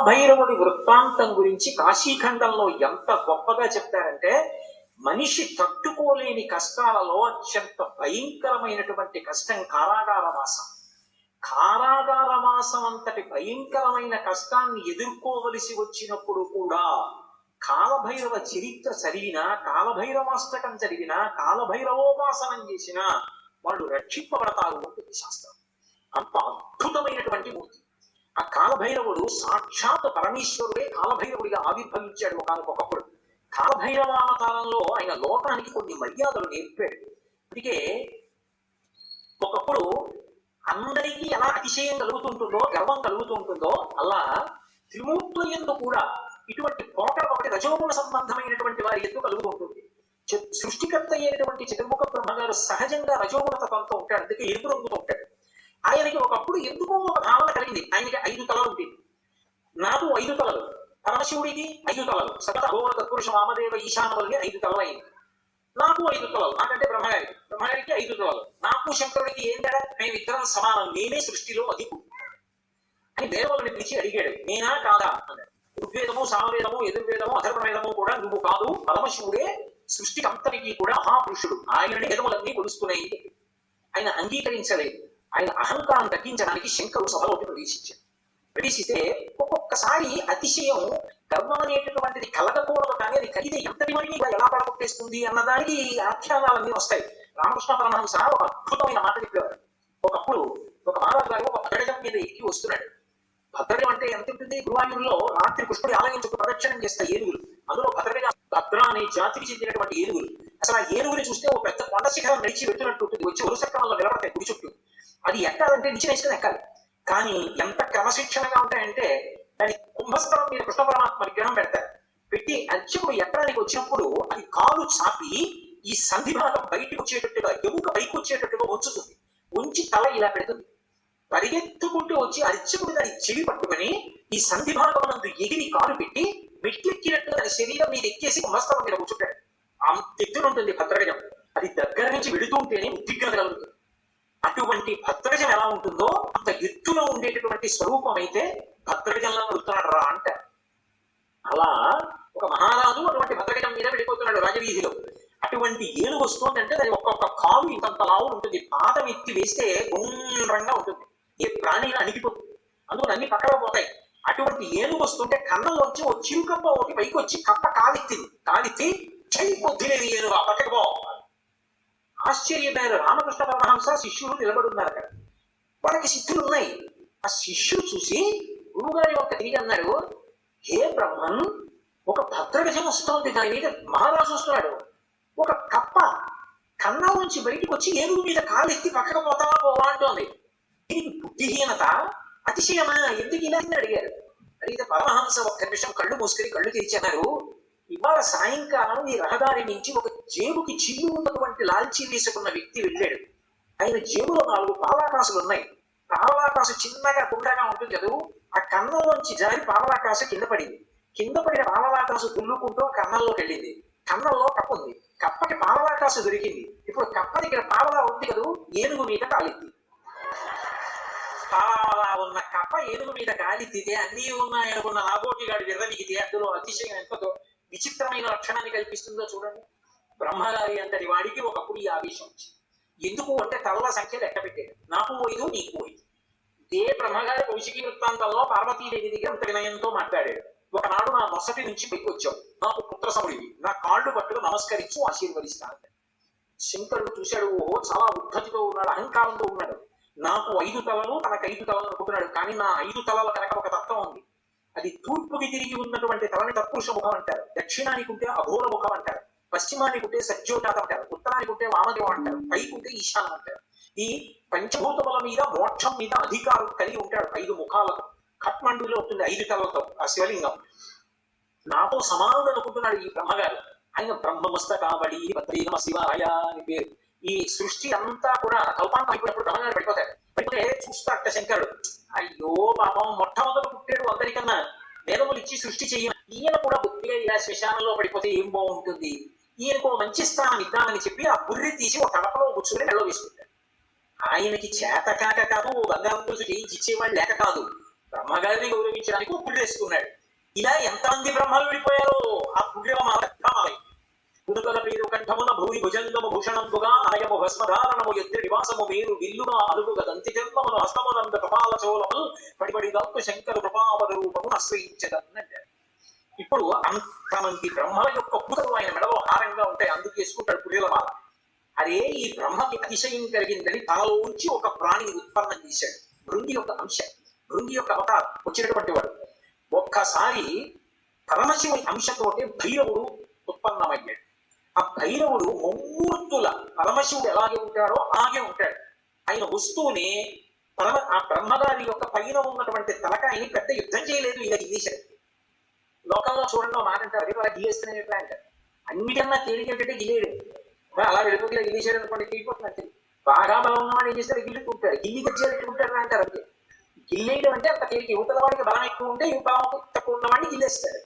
కాలభైరవుడి వృత్తాంతం గురించి కాశీఖండంలో ఎంత గొప్పగా చెప్తారంటే మనిషి తట్టుకోలేని కష్టాలలో అత్యంత భయంకరమైనటువంటి కష్టం కారాగార వాసం కారాగార వాసం అంతటి భయంకరమైన కష్టాన్ని ఎదుర్కోవలసి వచ్చినప్పుడు కూడా కాలభైరవ చరిత్ర చదివినా కాలభైరవాష్టకం చదివినా కాలభైరవోపాసనం చేసినా వాళ్ళు రక్షింపబడతారు ఉంటుంది శాస్త్రం. అంత అద్భుతమైనటువంటి మూర్తి. ఆ కాలభైరవుడు సాక్షాత్ పరమేశ్వరుడే కాలభైరవుడిగా ఆవిర్భవించాడు ఒకనకొకప్పుడు. కాలభైరవావతారంలో ఆయన లోకానికి కొన్ని మర్యాదలు నేర్పాడు. అందుకే ఒకప్పుడు అందరికీ ఎలా అతిశయం కలుగుతుంటుందో గర్వం కలుగుతుంటుందో అలా త్రిమూర్తుల ఎందు కూడా ఇటువంటి పోకడ ఒకటి రజోగుణ సంబంధమైనటువంటి వారి ఎందు కలుగుతుంటుంది. సృష్టికర్త అయినటువంటి చతుర్ముఖ బ్రహ్మగారు సహజంగా రజోగుణ తత్వంతో ఉంటాడు అందుకే ఎరుపు రంగుతో ఉంటాడు ఆయనకి ఒకప్పుడు ఎందుకో ఒక భావన కలిగింది. ఆయనకి ఐదు తలలు ఉంటుంది నాకు ఐదు తలలు. పరమశివుడికి ఐదు తలలు. సకల అఘోర తత్పురుష వామదేవ ఈశానవులకి ఐదు తలలు అయింది నాకు ఐదు తలలు. నాకంటే బ్రహ్మగారికి బ్రహ్మగారికి ఐదు తలలు. నాకు శంకరుడికి ఏం తేడా? మేము ఇద్దరం సమానం. నేనే సృష్టిలో అధికుడు అని వేదవులని పిలిచి అడిగాడు. నేనా కాదా? అన్నాడు. ఋగ్వేదము సామవేదము ఎదుర్వేదము అధర్వవేదము కూడా నువ్వు కాదు. పరమశివుడే సృష్టికి అంతటికీ కూడా మహాపురుషుడు. ఆయనని వేదములన్నీ కొలుస్తున్నాయి. ఆయన అంగీకరించలేదు. ఆయన అహంకారం తగ్గించడానికి శంకరుడు ఒకటి ప్రవేశించారు ప్రవేశిస్తే ఒక్కొక్కసారి అతిశయం గర్వం అనేటటువంటిది కలగకూడదు కానీ అది కలిగితే ఎంతటి వాడిని ఇలా ఎలా పడగొట్టేస్తుంది అన్నదానికి ఆఖ్యానాలన్నీ వస్తాయి. రామకృష్ణ పరమహంస ఒక అద్భుతమైన మాట చెప్పేవారు. ఒకప్పుడు ఒక మహారాజు గారు ఒక భద్రజం మీద ఎక్కి వస్తున్నాడు. భద్రజం అంటే ఎంత ఉంటుంది? గురువాయూరులో రాత్రి పుష్పుడి ఆలయం చుట్టూ ప్రదక్షిణం చేస్తాయి ఏనుగులు. అందులో భద్రజ భద్ర అనే జాతికి చెందినటువంటి ఏనుగులు. అసలు ఆ ఏనుగుని చూస్తే ఒక పెద్ద కొండ శిఖరం నడిచి వెళ్తున్నట్టు ఉంటుంది. వచ్చి వరుసక్రమంలో నిలబడతాయి గుడి చుట్టూ. అది ఎక్కాలంటే నిచ్చిన వేసుకుని ఎక్కాలి. కానీ ఎంత క్రమశిక్షణగా ఉంటాయంటే దాని కుంభస్థలం మీద కృష్ణ పరమాత్మ విగ్రహం పెడతారు. పెట్టి అర్చకుడు ఎక్కడానికి వచ్చినప్పుడు అది కాలు చాపి ఈ సంధి భాగం బయటకు వచ్చేటట్టుగా ఎముక పైకి వచ్చేటట్టుగా ఉంచుతుంది ఉంచి తల ఇలా పెడుతుంది. పరిగెత్తుకుంటూ వచ్చి అర్చకుడు దాని చెవి పట్టుకొని ఈ సంధిభాగం నందు ఎగిరి కాలు పెట్టి మెట్లెక్కినట్టు దాని శరీరం మీద ఎక్కేసి కుంభస్థలం మీద కూర్చుంటాడు. అంత ఎత్తునుంటుంది భద్రగజం అది దగ్గర నుంచి వెళుతుంటేనే ఉద్విగ్నత కలుగుతుంది. అటువంటి భద్రజం ఎలా ఉంటుందో అంత ఎత్తులో ఉండేటటువంటి స్వరూపం అయితే భద్రజంలో వెళ్తున్నాడు రా అంటారు అలా ఒక మహారాజు అటువంటి భద్రజం మీద వెళ్ళిపోతున్నాడు రాజవీధిలో. అటువంటి ఏనుగు వస్తుందంటే దాని ఒక్కొక్క కాలు ఇంతంత లావు ఉంటుంది. పాదం ఎత్తి వేస్తే గుండ్రంగా ఉంటుంది. ఏ ప్రాణి అణిగిపోతుంది. అందుకని అన్ని పక్కన పోతాయి. అటువంటి ఏనుగు వస్తుంటే కన్నంలోంచి ఓ చిరుకప్ప ఒకటి పైకి వచ్చి కప్ప కాలెత్తింది. కాలెత్తి చై పొద్దులేని ఏనుగు ఆ పక్కకు పో ఆశ్చర్యమైన. రామకృష్ణ పరమహంస శిష్యులు నిలబడున్నారు అక్కడ. వాళ్ళకి సిద్ధులు ఉన్నాయి ఆ శిష్యుడు చూసి గురువుగారి యొక్క తిరిగి అన్నాడు హే బ్రహ్మన్ ఒక భద్రగజం వస్తోంది. దాని మీద మహారాజు వస్తున్నాడు. ఒక కప్ప కన్నం నుంచి బయటకు వచ్చి ఏనుగు మీద కాలు ఎత్తి పక్కకు పోతావా పోవా అంటోంది. దీనికి బుద్ధిహీనత అతిశయమా? ఎందుకు ఇలా అని అడిగారు. అడిగితే పరమహంస ఒక్క నిమిషం కళ్ళు మూసుకొని కళ్ళు తెరిచారు ఇవాళ సాయంకాలం ఈ రహదారి నుంచి ఒక జేబుకి చిల్లు ఉన్నటువంటి లాల్చీ వేసుకున్న వ్యక్తి వెళ్ళాడు. ఆయన జేబులో నాలుగు పాలాకాసులు ఉన్నాయి. పాలాకాసు చిన్నగా కుండగా ఉంటుంది కదా? ఆ కన్నంలోంచి జారి పాలలాకాసు కింద పడింది. కింద పడిన పాలలాకాసు దుల్లుకుంటూ కన్నంలోకి వెళ్ళింది. కన్నంలో కప్ప ఉంది. కప్పకి పాలలాకాసు దొరికింది. ఇప్పుడు కప్ప దగ్గర పావలా ఉంది కదా? ఏనుగు మీద కాలింది. పావలా ఉన్న కప్ప ఏనుగు మీద కాలిత్తితే అన్నీ ఉన్నాయనుకున్న నాబోటిగాడు విర్రవిగితే అందులో అతిశయం ఎంతో. విచిత్రమైన లక్షణాన్ని కల్పిస్తుందో చూడండి. బ్రహ్మగారి అంతటి వాడికి ఒకప్పుడు ఈ ఆవేశం వచ్చింది. ఎందుకు అంటే తలల సంఖ్య లెక్క పెట్టాడు నాకు ఐదు నీకు ఐదు ఇదే బ్రహ్మగారి కౌశికీ వృత్తాంతంలో పార్వతీదేవి దగ్గర అంత వినయంతో మాట్లాడాడు. ఒకనాడు నా మొసటి నుంచి పైకి వచ్చావు నాకు పుత్ర సముడివి. నా కాళ్ళు పట్టుకు నమస్కరించు ఆశీర్వదిస్తాను. శంకరుడు చూశాడు ఓహో చాలా ఉద్ధతితో ఉన్నాడు అహంకారంతో ఉన్నాడు. నాకు ఐదు తలలు తనకు ఐదు తలలు అనుకుంటున్నాడు కానీ నా ఐదు తలల కనుక ఒక తత్వం ఉంది. అది తూర్పుకి తిరిగి ఉన్నటువంటి తలని తత్పురుష ముఖం అంటారు. దక్షిణానికి ఉంటే అఘోర ముఖం అంటారు. పశ్చిమానికి ఉంటే సత్యోజాతం అంటారు. ఉత్తరానికి ఉంటే వామదేవం అంటారు. పైకి ఉంటే ఈశానం అంటారు. ఈ పంచభూతముల మీద మోక్షం మీద అధికారం కలిగి ఉంటాడు ఐదు ముఖాలతో ఖట్మండులో ఉంటుంది ఐదు తలలతో ఆ శివలింగం. నాతో సమానుడు అనుకుంటున్నాడు ఈ బ్రహ్మగారు. ఆయన బ్రహ్మమస్తకాబడి భద్రీనమ శివాయ అని పేరు. ఈ సృష్టి అంతా కూడా కల్పాంతం అయిపోయినప్పుడు బ్రహ్మగారు పడిపోతాడు పడిపోతే చూస్తాట శంకరుడు. అయ్యో పాపం మొట్టమొదలు పుట్టాడు అందరికన్నా వేదములు ఇచ్చి సృష్టి చెయ్య ఈయన కూడా బుద్ధిగా ఇలా శ్మశానంలో పడిపోతే ఏం బాగుంటుంది? ఈయనకు మంచి స్థానం ఇద్దామని చెప్పి ఆ బుర్రి తీసి ఒక కడపలో కూర్చుని మెళ్ళో వేసుకుంటాడు. ఆయనకి చేత కాక కాదు ఓ బంగారం కోసం చేయించి ఇచ్చేవాడు లేక కాదు. బ్రహ్మగారిని గౌరవించడానికి ఒక బుర్రి వేసుకున్నాడు. ఇలా ఎంతమంది బ్రహ్మలు విడిపోయారో ఆ పుర్రెమై పునుకల పేరు కంఠమున భూమి భుజంగము భూషణంబుగా నయము భస్మధారణము ఎత్తి నివాసము మీరు విల్లుగా అలుగుగా దంతి జన్మమును హస్తమునంద కపాల చోళము పడిపడి దత్తు శంకర కృపావర రూపమును ఆశ్రయించదన్నంటారు ఇప్పుడు అంతమంది బ్రహ్మల యొక్క పుతలు ఆయన మెడలో హారంగా ఉంటాయి అందుకు వేసుకుంటాడు పుర్రెలమాల అరే ఈ బ్రహ్మకి అతిశయం కలిగిందని తనలోంచి ఒక ప్రాణిని ఉత్పన్నం చేశాడు. భృంగి యొక్క అంశం భృంగి యొక్క అవతారం వచ్చినటువంటి వాడు. ఒక్కసారి పరమశివుని అంశతోటి భైరవుడు ఉత్పన్నమయ్యాడు. ఆ భైరవుడు ముమ్మూర్తుల పరమశివుడు ఎలాగే ఉంటాడో అలాగే ఉంటాడు. ఆయన వస్తూనే పరమ ఆ బ్రహ్మగారి యొక్క పైన ఉన్నటువంటి తలకాయని పెద్ద యుద్ధం చేయలేదు ఇలా గిల్లేశాడు లోకంలో చూడండి ఒక మాట అంటారు అదే అలా గిల్లేస్తున్నాయి ఎట్లా అంటారు. అన్నిటికన్నా తేలికేటంటే గిల్లేడు. అలా వెళ్ళిపోతే ఇలా గిల్లేశాడు అనుకోండి తీరిపోతున్నట్టు బాగా బలం ఉన్నవాడు ఏం చేస్తారు గిల్లుకుంటాడు గిల్లి తెచ్చేటట్టుకుంటారు అంటారు అంతే. గిల్లేయడం అంటే అంత తేలిక. యువతల వాడికి బలం ఎక్కువ ఉంటే ఈ బలం తక్కువ ఉన్నవాడిని గిల్లేస్తాడు.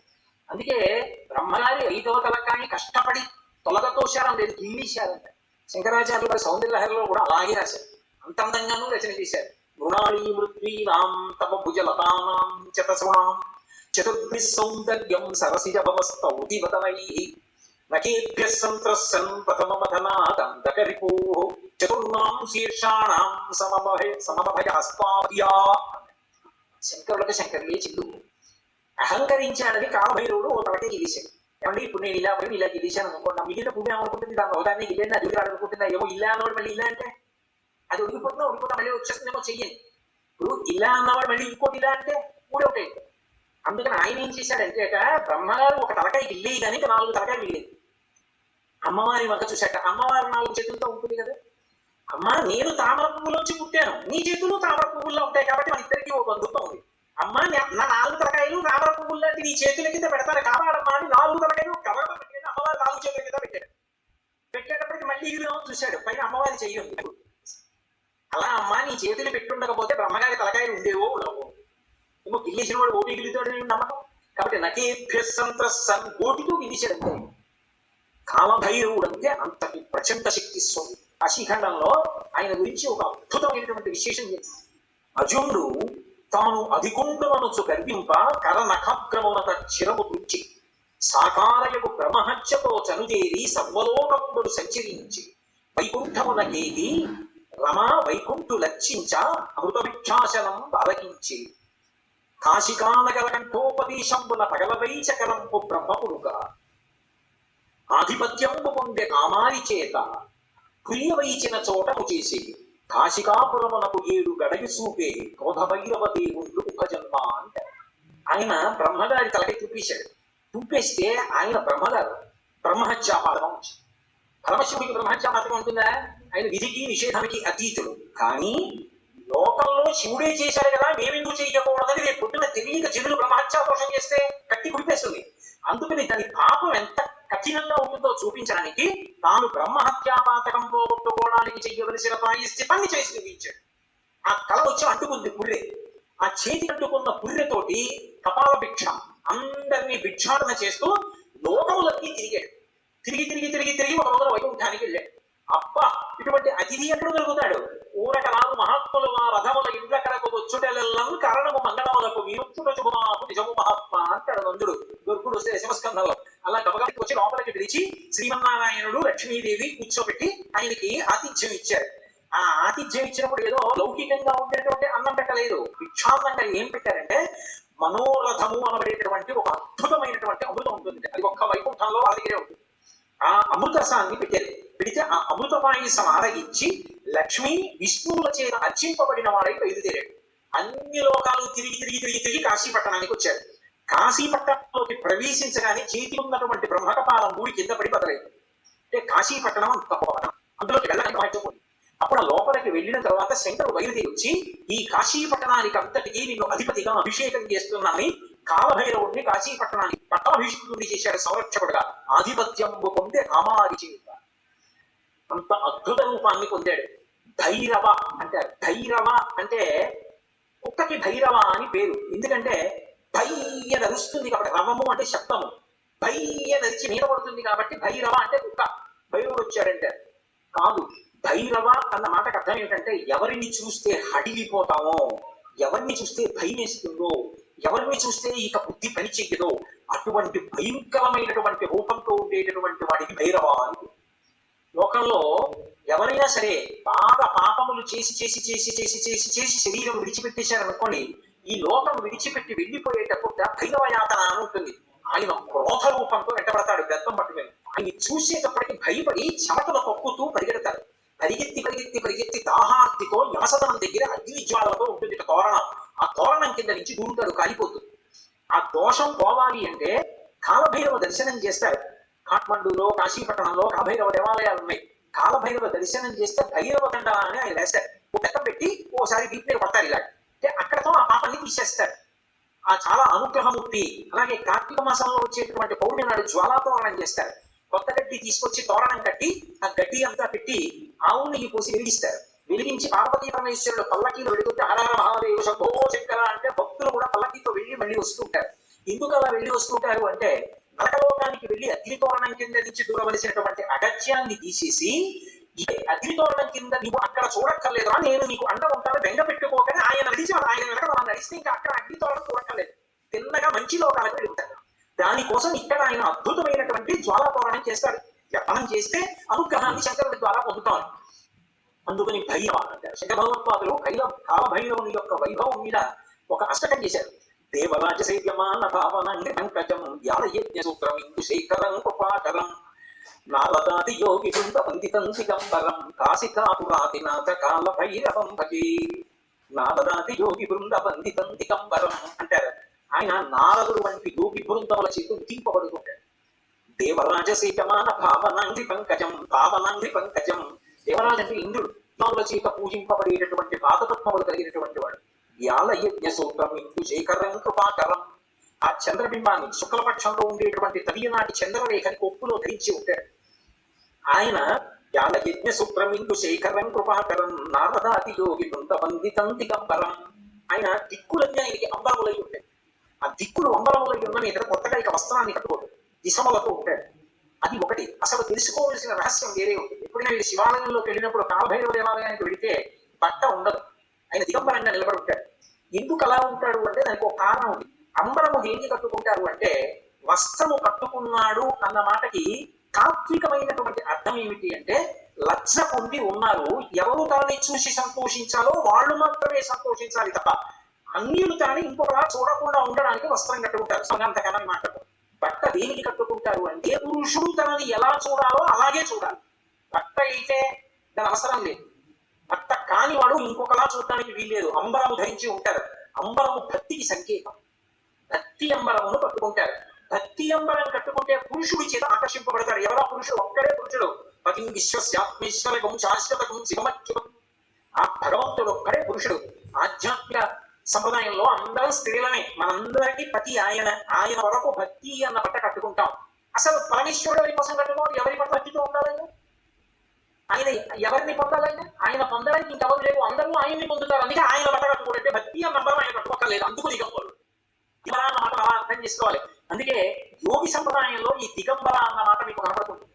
అందుకే బ్రహ్మగారి ఐదవ తలకాయని కష్టపడి తొలగతోశారం లేదు గిల్లీశారంట శంకరాచార్యుల వారి సౌందర్యలహరిలో కూడా అలాగే రాశారు అంత అందంగానూ రచన చేశారు మృణాళీ మృత్వీనాం తమ భుజలతానాం చతసృణాం చతుర్భి సౌందర్యం సరసిజ భవస్తౌతివతనై నకేభ్య సంత్రస్సన్ ప్రథమమథనాదండకరిపో చతుర్నాం శీర్షాణాం సమభయ సమభయ హస్తాభ్యా శంకరులకు శంకరులే చిల్లు అహంకరించాడని కాలభైరవుడు ఓ తలకే గిలీశాడు ఏమండి ఇప్పుడు నేను ఇలా పోయి ఇలా గెలిచాను అనుకోండి మిగిలిన పుణ్యం అనుకుంటుంది దాని ఒకదాన్ని గిల్లేని అది అనుకుంటుందా ఏమో ఇలా అన్నవాడు మళ్ళీ ఇలా అంటే అది ఉడికిపోతున్నా ఉడికిపోతా మళ్ళీ వచ్చేస్తుందేమో చెయ్యండి ఇప్పుడు ఇలా అన్నవాడు మళ్ళీ ఇంకోటి ఇలా అంటే మూడే ఒకటి అందుకని ఆయన ఏం చేశాడంటే బ్రహ్మగారు ఒక తలకాయ గిల్లేయి కానీ ఇంకా నాలుగు తలకాయ మిగిలేదు అమ్మవారి వంక చూశాక అమ్మవారి నాలుగు చేతులతో ఉంటుంది కదా అమ్మ నేను తామర పువ్వులోంచి పుట్టాను నీ చేతులు తామర పువ్వుల్లో ఉంటాయి కాబట్టి మన ఇద్దరికి ఓ బంధుత్వం ఉంది అమ్మ నా నాలుగు తలకాయలు రామర పువ్వులు లాంటి నీ చేతుల కింద పెడతాను. కాపాడమ్మా అని నాలుగు తలకాయలు కవర్ పెట్టాడు అమ్మవారి నాలుగు చేతుల కింద పెట్టాడు. పెట్టేటప్పటికి మళ్ళీ ఇదిలో చూశాడు పైన అమ్మవారి చెయ్యి అలా అమ్మ నీ చేతులు పెట్టుండకపోతే బ్రహ్మగారి తలకాయలు ఉండేవో ఉండవు. ఏమో గిల్లేసిన వాడు ఓటి నమ్మకం. కాబట్టి నకేభ్య సంత్రస్సన్ గోటితో గిల్లేశాడు అంతే కాలభైరవుడు అంటే అంతటి ప్రచండ శక్తి స్వామి. కాశీఖండంలో ఆయన గురించి ఒక అద్భుతమైనటువంటి విశేషం చేసింది అర్జునుడు తాను అధికుండమనుచు గర్వింప కర నఖగ్రమునత చిరము తుంచి సాకారయకు బ్రహ్మహత్యతో చనుదేరి సర్వలోకముడు సంచరించి వైకుంఠమునకేగి రమా వైకుంఠు లక్షించ అమృత విక్షాసనం కాశికానగర కంఠోపదేశంబుల కంఠోపదేశంబున పగలవైచకరంపు బ్రహ్మపుడుగా ఆధిపత్యంబు పొందే కామారి చేత ప్రియవైచిన చోటము చేసి కాశికాపురమునకు ఏడు గడగి సూపే క్రోధభైరవ దేవుళ్ళు ఉపజన్మ అంటారు. ఆయన బ్రహ్మగారి తలకి చూపేశాడు చూపేస్తే ఆయన బ్రహ్మగారు బ్రహ్మహత్యాపాదకం వచ్చింది పరమశివుడికి బ్రహ్మహత్యాపాదకం ఉంటుందా? ఆయన విధికి నిషేధానికి అతీతుడు. కానీ లోకంలో శివుడే చేశాడు కదా మేమెందుకు చేయకూడదని రేపు పొద్దున తెలియక జనులు బ్రహ్మహత్యా దోషం చేస్తే కట్టి కుడిపేస్తుంది అందుకని దాని పాపం ఎంత కఠినంగా ఉంటుందో చూపించడానికి తాను బ్రహ్మహత్యాపాతకం పోగొట్టుకోవడానికి చెయ్యవలసిన ప్రాయశ్చితాన్ని చేసి చూపించాడు ఆ కళ వచ్చి అంటుకుంది పుర్రె ఆ చేతి అంటుకున్న పుర్రెతోటి కపాల భిక్ష అందరినీ భిక్షాటన చేస్తూ లోకములకి తిరిగాడు. తిరిగి తిరిగి తిరిగి తిరిగి ఒక రోజున వైకుంఠానికి వెళ్ళాడు. అబ్బా ఇటువంటి అతిథి ఎప్పుడు దొరుకుతాడు? ఊరక రాదు మహాత్ములు మా రథముల ఇండ్ల కడకు వచ్చుటెల్లం కారణము మంగళములకు విముక్తుల శుభమాపు నిజము మహాత్మ అంటాడు నందుడు. దుర్గుడు వస్తే అలా గబగ వచ్చి లోపలికి పిలిచి శ్రీమన్నారాయణుడు లక్ష్మీదేవి కూర్చోబెట్టి ఆయనకి ఆతిథ్యం ఇచ్చారు. ఆ ఆతిథ్యం ఇచ్చినప్పుడు ఏదో లౌకికంగా ఉండేటువంటి అన్నం పెట్టలేదు. విక్షాంతంగా ఏం పెట్టారంటే మనోరథము అనబడేటటువంటి ఒక అద్భుతమైనటువంటి అమృతం ఉంటుంది. అది ఒక్క వైకుంఠంలో వాళ్ళ ఉంటుంది. ఆ అమృతసాన్ని పెట్టారు. పెడితే ఆ అమృత పాయసం ఆరగించి లక్ష్మి విష్ణువుల చేత అర్చింపబడిన వాడై బయలుదేరాడు. అన్ని లోకాలు తిరిగి తిరిగి తిరిగి తిరిగి కాశీ పట్టణానికి వచ్చాడు కాశీ పట్టణంలోకి ప్రవేశించగానే చేతి ఉన్నటువంటి బ్రహ్మకపాలం మూడి కింద పడి బదలైంది అంటే కాశీ పట్టణం అంత పట్టణం అందులోకి వెళ్ళడానికి మహత్వం అప్పుడు లోపలికి వెళ్ళిన తర్వాత శంకరు బయలుదేరి వచ్చి ఈ కాశీ పట్టణానికి అంతటికి నిన్ను అధిపతిగా అభిషేకం చేస్తున్నానని కాలభైరవుడిని కాశీ పట్టణానికి పట్టాభిషేకుడిని చేశాడు సంరక్షకుడుగా. ఆధిపత్యం పొందే కామారి చేత. అంత అద్భుత రూపాన్ని పొందాడు. ధైరవ అంటే ధైరవ అంటే కుక్కకి భైరవ అని పేరు. ఎందుకంటే భయ్య నరుస్తుంది కాబట్టి రవము అంటే శబ్దము. భయ్య నరిచి మీద పడుతుంది కాబట్టి భైరవ అంటే కుక్క. భైరవుడు వచ్చాడంటే కాదు భైరవ అన్న మాటకు అర్థం ఏంటంటే ఎవరిని చూస్తే హడిలిపోతామో ఎవరిని చూస్తే భయం వేస్తుందో ఎవరిని చూస్తే ఇక బుద్ధి పని చెయ్యదో అటువంటి భయంకరమైనటువంటి రూపంతో ఉండేటటువంటి వాడికి భైరవ అని లోకంలో ఎవరైనా సరే బాగా పాపములు చేసి చేసి చేసి చేసి చేసి చేసి శరీరం విడిచిపెట్టేశారనుకోండి ఈ లోకం విడిచిపెట్టి వెళ్ళిపోయేటప్పుడు భైరవ యాతన అని ఉంటుంది. ఆయన క్రోధ రూపంతో వెంటబడతాడు బెత్తం పట్టుకుని. ఆయన చూసేటప్పటికి భయపడి చెమటలు కొక్కుతూ పరిగెడతాడు. పరిగెత్తి పరిగెత్తి పరిగెత్తి దాహార్తితో యమసదనం దగ్గర అగ్ని జ్వాలతో ఉంటుంది తోరణం. ఆ తోరణం కింద నుంచి దూరుతాడు కాలిపోతుంది ఆ దోషం పోవాలి అంటే కాలభైరవ దర్శనం చేస్తారు కాఠ్మండూలో కాశీపట్టణంలో కాలభైరవ దేవాలయాలు ఉన్నాయి. కాలభైరవ దర్శనం చేస్తే భైరవ దండ అని ఆయన వేస్తారు ఓ పెట్టి ఓసారి దీప్ మీద కొడతారు ఇలా అంటే అక్కడతో ఆ పాపాన్ని తీసేస్తారు. ఆ చాలా అనుగ్రహమూర్తి అలాగే కార్తీక మాసంలో వచ్చేటువంటి పౌర్ణమి నాడు జ్వాలాతోరణం చేస్తారు. కొత్త గడ్డి తీసుకొచ్చి తోరణం కట్టి ఆ గడ్డి అంతా పెట్టి ఆవు నెయ్యి పోసి వెలిగిస్తారు. వెలిగించి పార్వతీ పరమేశ్వరుడు పల్లకీలు వెళుతుంటే హరహర మహాదేవ శంభో శంకర అంటే భక్తులు కూడా పల్లకీతో వెళ్ళి మళ్ళీ వస్తుంటారు ఎందుకు అలా వెళ్ళి వస్తుంటారు అంటే నరకలోకానికి వెళ్ళి అగ్నితోరణం కింద నుంచి దూరవలసినటువంటి అగత్యాన్ని తీసేసి ఈ అగ్నితోరణం కింద నువ్వు అక్కడ చూడక్కర్లేదురా నేను నీకు అండ ఉంటాను బెంగ పెట్టుకోకని ఆయన నడిచి ఆయన వెనక మనం నడిస్తే ఇంకా అక్కడ అగ్నితోరణం చూడక్కర్లేదు. తిన్నగా మంచి లోకాలకు వెళ్తాడు దానికోసం ఇక్కడ ఆయన అద్భుతమైనటువంటి జ్వాలాతోరణం చేస్తాడు. జపనం చేస్తే అనుగ్రహాన్ని శంకరుడి ద్వారా పొందుతాను అందుకని భైరవ అంటారు శంకర భగవత్పాదులు కైల కాలభైరవుని యొక్క వైభవం మీద ఒక అష్టకం చేశారు. దేవరాజ సైద్యమాన భావన పంకజం యాలయజ్ఞ సూత్రం ఇందు శేఖరం కృపాకరం నారదాది యోగి బృంద వందితం దిగంబరం కాశికాపురాదినాథ కాల భైరవం భజే. నారదాది యోగి బృంద వందితం దిగంబరం అంటారు. ఆయన నారదుడు వంటి యోగి బృందముల చేతులు తీపబడుతుంటాడు దేవరాజ సీతమాన భావనాంగి పంకజం భావనాంగి పంకజం. దేవరాజు అంటే ఇంద్రుడు. నాలుల చేత పూజింపబడేటటువంటి పాదపద్మములు కలిగినటువంటి వాడు. వ్యాల యజ్ఞ సూత్రం ఇందు శేఖరం కృపాకర ఆ చంద్రబింబాన్ని శుక్లపక్షంలో ఉండేటువంటి తదియనాటి చంద్రరేఖని కొప్పులో ధరించి ఉంటాడు. ఆయన యాల యజ్ఞ సూత్రం ఇందు శేఖరం కృపాకరం నారదాతి యోగి బృంద వందితం దిగంబరం. ఆయన దిక్కులన్నీ ఆయనకి అంబరములై ఉంటాయి. ఆ దిక్కులు అంబరములై ఉన్న ఇతర కొత్తగా ఇక వస్త్రాన్ని కట్టుకోడు. దిశమలతో ఉంటాడు. అది ఒకటి. అసలు తెలుసుకోవాల్సిన రహస్యం వేరే ఉంటుంది. ఎప్పుడైనా మీరు శివాలయంలోకి వెళ్ళినప్పుడు కాలభైరవ దేవాలయానికి వెళితే బట్ట ఉండదు. ఆయన దిగంబరంగా నిలబడి ఉంటాడు. ఎందుకు అలా ఉంటాడు అంటే దానికి ఒక కారణం ఉంది. అంబరము దేనికి కట్టుకుంటారు అంటే వస్త్రము కట్టుకున్నాడు అన్న మాటకి తాత్వికమైనటువంటి అర్థం ఏమిటి అంటే లజ్జ పొంది ఉన్నారు. ఎవరు తనని చూసి సంతోషించాలో వాళ్ళు మాత్రమే సంతోషించాలి తప్ప అన్యులు తనని ఇంకొకలా చూడకుండా ఉండడానికి వస్త్రం కట్టుకుంటారు. సంగంతకనని మాట్లాడు బట్ట దేనికి కట్టుకుంటారు అంటే పురుషుడు తనని ఎలా చూడాలో అలాగే చూడాలి. బట్ట అయితే దాని అవసరం లేదు. బట్ట కాని వాడు ఇంకొకలా చూడటానికి వీల్లేదు. అంబరము ధరించి ఉంటారు అంబరము భక్తికి సంకేతం. భక్తి అంబరమును కట్టుకుంటారు. భక్తి అంబరం కట్టుకుంటే పురుషుడి చేత ఆకర్షింపబడతారు ఎవరో పురుషుడు? ఒక్కడే పురుషుడు. పతిం విశ్వస్యాత్మేశ్వరకం శాశ్వతకం శివమచ్యుతం ఆ భగవంతుడు ఒక్కడే పురుషుడు. ఆధ్యాత్మిక సంప్రదాయంలో అందరం స్త్రీలనే మనందరికీ పతి ఆయన ఆయన వరకు భక్తి అన్న బట్ట కట్టుకుంటాం. అసలు పరమేశ్వరుడు ఎవరి కోసం కట్టుకోవాలి ఎవరి పట్ల భక్తితో ఉండాలని ఆయన? ఎవరిని పొందాలని ఆయన? పొందడానికి ఇంకెవరు లేవు అందరూ ఆయన్ని పొందుతారు. అందుకే ఆయన బట్ట కట్టుకోవాలంటే భక్తి అన్న ఆయన కట్టుకోకలేదు అందుకు దిగంబరుడు దిగంబర అన్న మాట అలా అర్థం చేసుకోవాలి. అందుకే యోగి సంప్రదాయంలో ఈ దిగంబర అన్న మాట మీకు కనపడుతుంది.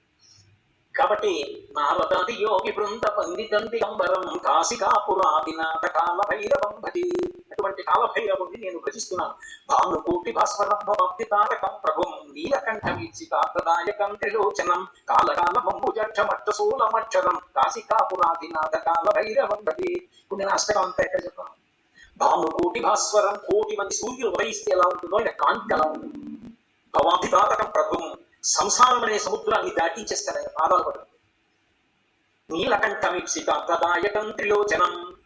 కాబట్టి నారదాది యోగి బృంద పండితం దిగంబరం కాశికాపురాదినాథ కాల భైరవం భజి. అటువంటి కాల భైరవుని నేను భజిస్తున్నాను. భానుకోటి భాస్వరభక్తి తారకం ప్రభుం నీలకంఠమీక్షితాదాయకం త్రిలోచనం కాలకాల మంబుజక్షమక్షశూలమక్షరం కాశికాపురాదినాథ కాల భైరవం భజి. కొన్ని నేను అష్టకం అంతా ఎక్కడ చెప్పాను భానుకోటి భాస్వరం కోటి మంది సూర్యులు ఉదయిస్తే ఎలా ఉంటుందో ఇలా కాంతి ఎలా ఉంటుంది? భవాభితారకం ప్రభుం సంసారం అనే సముద్రాన్ని దాటించేస్తాడు ఆయన పాదాలు పడు నీలకంఠమీప్సితాదాయకం త్రిలోచనం.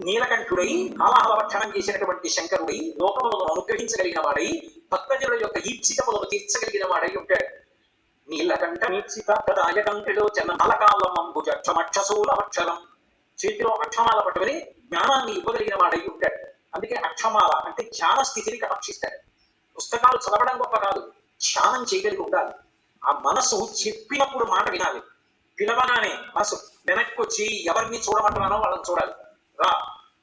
నీలకంఠుడై కాలాహలవక్షణం చేసినటువంటి శంకరుడై లోకములను అనుగ్రహించగలిగిన వాడై భక్తజనుల యొక్క ఈప్సితములను తీర్చగలిగిన వాడై ఉంటాడు. నీలకంఠమీప్సితాదాయకం త్రిలోచనం అలకాలం అంబుజ క్షమక్షశూలమక్షరం చేతిలో అక్షమాల పట్టుకుని జ్ఞానాన్ని ఇవ్వగలిగిన వాడై ఉంటాడు. అందుకే అక్షమాల అంటే ధ్యాన స్థితిని కటాక్షిస్తాడు పుస్తకాలు చదవడం గొప్ప కాదు ధ్యానం చేయగలిగి ఉండాలి. ఆ మనసు చెప్పినప్పుడు మాట వినాలి. పిలవగానే మనసు వెనక్కి వచ్చి ఎవరిని చూడమంటున్నానో వాళ్ళని చూడాలి. రా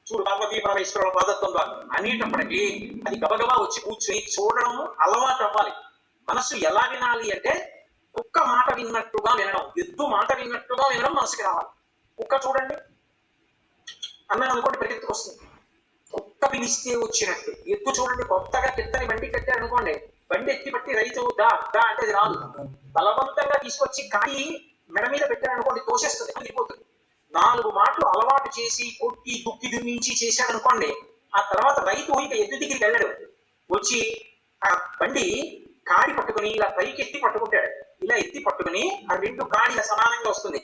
చూడు పార్వతీ పరమేశ్వరుల పాదత్వం ద్వారా. అనేటప్పటికీ అది గబగబా వచ్చి కూర్చుని చూడడం అలవాటు అవ్వాలి. మనసు ఎలా వినాలి అంటే కుక్క మాట విన్నట్టుగా వినడం ఎద్దు మాట విన్నట్టుగా వినడం మనసుకి రావాలి. కుక్క చూడండి. అన్నం అనుకోండి పరిగెత్తుకు వస్తుంది. కుక్క పిలిస్తే వచ్చినట్టు. ఎత్తు చూడండి కొత్తగా కిత్తని బండి కట్టారు అనుకోండి బండి ఎత్తి పట్టి రైతు దా దా అంటే అది రాదు. బలవంతంగా తీసుకొచ్చి కాయి మెడ మీద పెట్టారు అనుకోండి తోసేస్తుంది వెళ్ళిపోతుంది నాలుగు మాటలు అలవాటు చేసి కొట్టి దుక్కి దున్నించి చేశాడు అనుకోండి ఆ తర్వాత రైతు ఇంకా ఎద్దు దగ్గరికి వెళ్ళడు. వచ్చి ఆ బండి కాడి పట్టుకుని ఇలా పైకి ఎత్తి పట్టుకుంటాడు. ఇలా ఎత్తి పట్టుకుని ఆ రెండు కాడి సమానంగా వస్తుంది.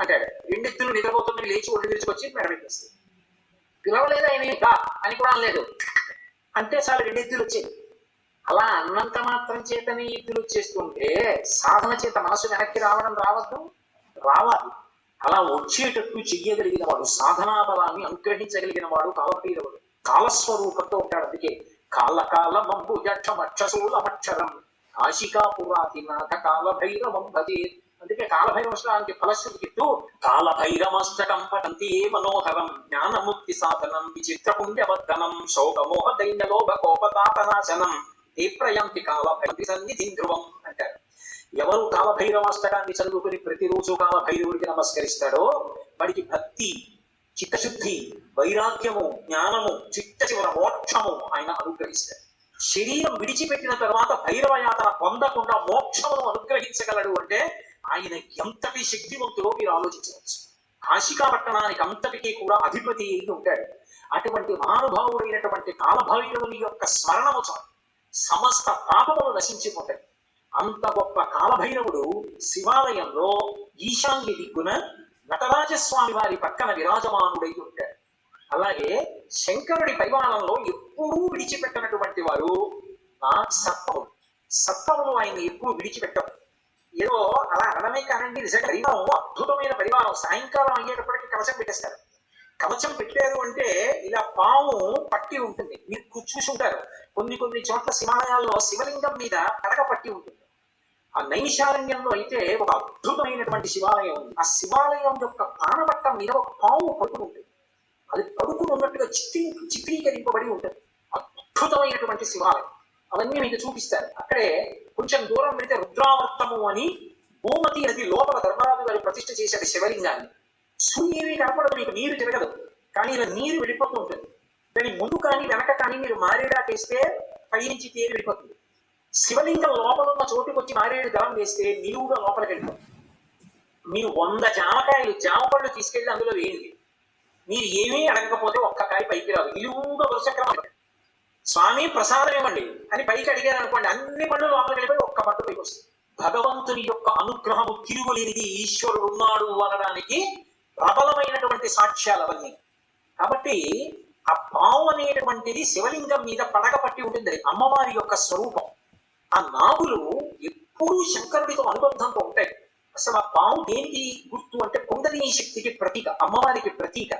అంటాడు రెండెత్తులు నిద్రపోతుంటే లేచి ఒళ్ళు విరిచుకొచ్చి మెడ పెట్టేస్తుంది పిలవలేదు ఆయన దా అని కూడా అనలేదు. అంటే చాలు రెండు వచ్చేది అలా అన్నంత మాత్రం చేతనే ఎద్దులు వచ్చేస్తుంటే సాధన చేత మనసు వెనక్కి రావడం రావద్దు రావాలి. అలా వచ్చేటట్టు చెయ్యగలిగిన వాడు సాధనా బలాన్ని అనుగ్రహించగలిగిన వాడు కాలభైరవుడు కాలస్వరూపంతో ఉంటాడు అందుకే కాల కాల మంబు ఆశికా పురాతి నాథ కాలభైరవం భజేత్. అందుకే కాలభైరవష్టానికి ఫలశ్రుతికిట్టు కాలభైరమష్టకం పఠంతి ఏ మనోహరం జ్ఞానముక్తి సాధనం విచిత్ర పుణ్యవర్ధనం శోకమోహ దైన్య లోభ కోపతాపనాశనం తీప్రయంతి కాలభైరవి సన్నిధి ధ్రువం అంటారు. ఎవరు కాలభైరవాష్టకాన్ని చదువుకుని ప్రతిరోజు కాలభైరవుడికి నమస్కరిస్తాడో వాడికి భక్తి చిత్తశుద్ధి వైరాగ్యము జ్ఞానము చిట్ట చివర మోక్షము ఆయన అనుగ్రహిస్తాడు. శరీరం విడిచిపెట్టిన తర్వాత భైరవ యాతన పొందకుండా మోక్షమును అనుగ్రహించగలడు అంటే ఆయన ఎంతటి శక్తివంతుడో మీరు ఆలోచించవచ్చు. కాశికా పట్టణానికి అంతటికీ కూడా అధిపతి అయి ఉంటాడు. అటువంటి మహానుభావుడైనటువంటి కాలభైరవుని యొక్క స్మరణము చాలు. సమస్త పాపములు నశించిపోతాయి. అంత గొప్ప కాలభైరవుడు శివాలయంలో ఈశాన్య దిగ్గున నటరాజస్వామి వారి పక్కన విరాజమానుడై ఉంటాడు. అలాగే శంకరుడి పరిమాణంలో ఎప్పుడూ విడిచిపెట్టనటువంటి వారు నా సత్వములు సత్వములు ఆయన ఎప్పుడూ విడిచిపెట్టవు ఏదో అలా అనడమే కానండి నిజంగా పరివారం అద్భుతమైన పరిమాణం సాయంకాలం అయ్యేటప్పటికి కవచం పెట్టేస్తారు. కవచం పెట్టారు అంటే ఇలా పాము పట్టి ఉంటుంది. మీరు చూసి ఉంటారు కొన్ని కొన్ని చోట్ల శివాలయాల్లో శివలింగం మీద పడక పట్టి ఉంటుంది. ఆ నైశారణ్యంలో అయితే ఒక అద్భుతమైనటువంటి శివాలయం ఉంది. ఆ శివాలయం యొక్క పానపట్టం మీద ఒక పాము పడుకుని ఉంటుంది అది పడుకుని ఉన్నట్టుగా చిత్రీ చిత్రీకరింపబడి ఉంటుంది. అద్భుతమైనటువంటి శివాలయం. అవన్నీ మీకు చూపిస్తారు అక్కడే కొంచెం దూరం వెళితే రుద్రావర్తము అని భూమతి నది లోపల ధర్మరాజు గారు ప్రతిష్ఠ చేశాడు శివలింగాన్ని. సూర్యుని కనపడదు మీకు నీరు తిరగదు. కానీ ఇలా నీరు వెళ్ళిపోతూ ఉంటుంది. దాని ముందు కానీ వెనక కానీ మీరు మారేడాకేస్తే పైనుంచి తేలి వెళ్ళిపోతుంది శివలింగం లోపల ఉన్న చోటుకు వచ్చి మారేడు దళం వేస్తే నిలువుగా లోపలికి వెళ్ళిపోతుంది. మీరు వంద జామకాయలు జామపళ్ళు తీసుకెళ్ళి తీసుకెళ్ళి అందులో వేయండి. మీరు ఏమీ అడగకపోతే ఒక్క కాయ పైకి రాదు. నిలువుగా వరుసక్రమం. స్వామి ప్రసాదం ఇవ్వండి అని పైకి అడిగారు అనుకోండి అన్ని పళ్ళు లోపలికి వెళ్ళిపోయి ఒక్క పట్టు పైకి వస్తుంది. భగవంతుని యొక్క అనుగ్రహము తిరుగులేనిది ఈశ్వరుడు ఉన్నాడు అనడానికి ప్రబలమైనటువంటి సాక్ష్యాలు అవన్నీ. కాబట్టి ఆ పాము అనేటువంటిది శివలింగం మీద పడగ పట్టి ఉంటుంది అమ్మవారి యొక్క స్వరూపం. ఆ నాగులు ఎప్పుడూ శంకరుడితో అనుబంధంతో ఉంటాయి. అసలు ఆ పాము దేనికి గుర్తు అంటే కుండలిని శక్తికి ప్రతీక అమ్మవారికి ప్రతీక.